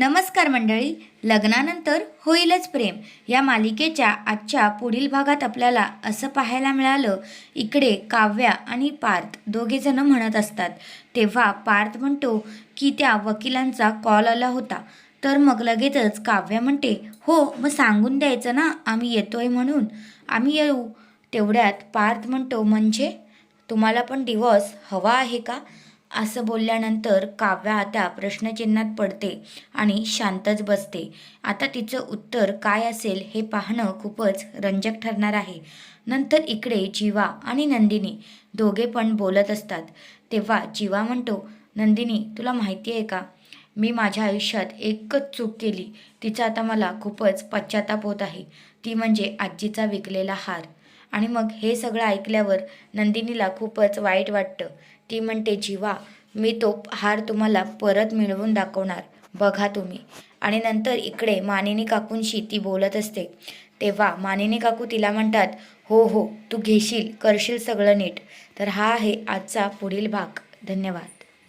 नमस्कार मंडळी लग्नानंतर होईलच प्रेम. या मालिकेच्या आजच्या पुढील भागात आपल्याला असं पाहायला मिळालं इकडे काव्या आणि पार्थ दोघेजणं म्हणत असतात. तेव्हा पार्थ म्हणतो की त्या वकिलांचा कॉल आला होता. तर मग लगेचच काव्या म्हणते हो मग सांगून द्यायचं ना आम्ही येतोय म्हणून. आम्ही येऊ. तेवढ्यात पार्थ म्हणतो म्हणजे? तुम्हाला पण डिवॉर्स हवा आहे का? असं बोलल्यानंतर काव्या आता प्रश्नचिन्हात पडते आणि शांतच बसते. आता तिचं उत्तर काय असेल हे पाहणं खूपच रंजक ठरणार आहे. नंतर इकडे जीवा आणि नंदिनी दोघे पण बोलत असतात. तेव्हा जीवा म्हणतो नंदिनी तुला माहिती आहे का? मी माझ्या आयुष्यात एकच चूक केली. तिचा आता मला खूपच पश्चाताप होत आहे. ती म्हणजे आजीचा विकलेला हार. आणि मग हे सगळं ऐकल्यावर नंदिनीला खूपच वाईट वाटतं. ती म्हणते जीवा मी तो हार तुम्हाला परत मिळवून दाखवणार. बघा तुम्ही. आणि नंतर इकडे मानिनी काकूंशी ती बोलत असते. तेव्हा मानिनी काकू तिला म्हणतात हो हो तू घेशील करशील सगळं नीट. तर हा आहे आजचा पुढील भाग. धन्यवाद.